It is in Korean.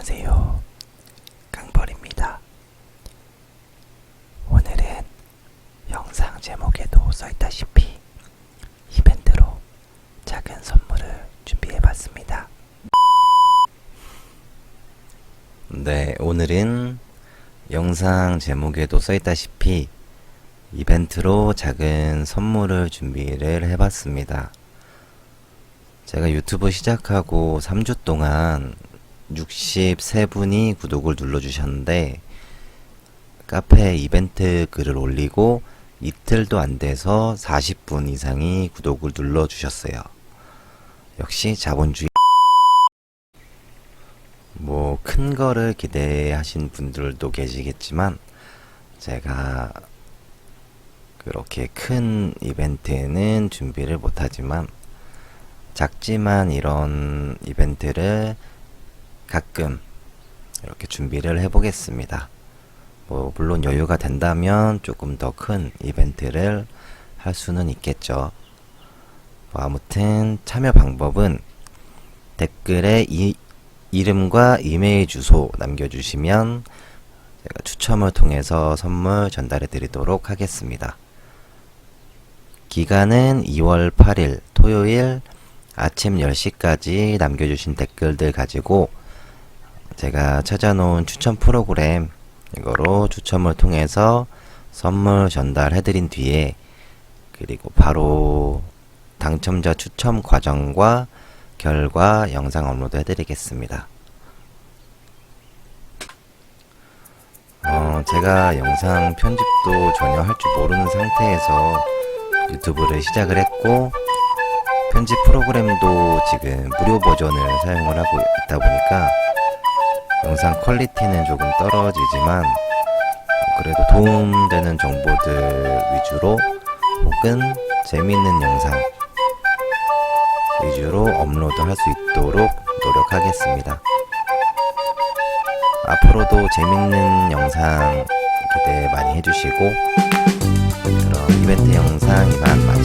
안녕하세요. 강벌입니다. 오늘은 영상 제목에도 써있다시피 이벤트로 작은 선물을 준비해봤습니다. 네, 오늘은 영상 제목에도 써있다시피 이벤트로 작은 선물을 준비를 해봤습니다. 제가 유튜브 시작하고 3주 동안 63분이 구독을 눌러주셨는데, 카페 이벤트 글을 올리고 이틀도 안 돼서 40분 이상이 구독을 눌러주셨어요. 역시 자본주의. 뭐, 큰 거를 기대하신 분들도 계시겠지만, 제가 그렇게 큰 이벤트는 준비를 못하지만, 작지만 이런 이벤트를 가끔 이렇게 준비를 해보겠습니다. 뭐, 물론 여유가 된다면 조금 더 큰 이벤트를 할 수는 있겠죠. 뭐 아무튼 참여 방법은 댓글에 이, 이름과 이메일 주소 남겨주시면 제가 추첨을 통해서 선물 전달해 드리도록 하겠습니다. 기간은 2월 8일 토요일 아침 10시까지 남겨주신 댓글들 가지고 제가 찾아놓은 추천 프로그램 이거로 추첨을 통해서 선물 전달해 드린 뒤에 그리고 바로 당첨자 추첨 과정과 결과 영상 업로드 해드리겠습니다. 어, 제가 영상 편집도 전혀 할 줄 모르는 상태에서 유튜브를 시작을 했고 편집 프로그램도 지금 무료 버전을 사용을 하고 있다 보니까 영상 퀄리티는 조금 떨어지지만 그래도 도움되는 정보들 위주로 혹은 재미있는 영상 위주로 업로드 할 수 있도록 노력하겠습니다. 앞으로도 재밌는 영상 기대 많이 해주시고 그럼 이벤트 영상 이만 마치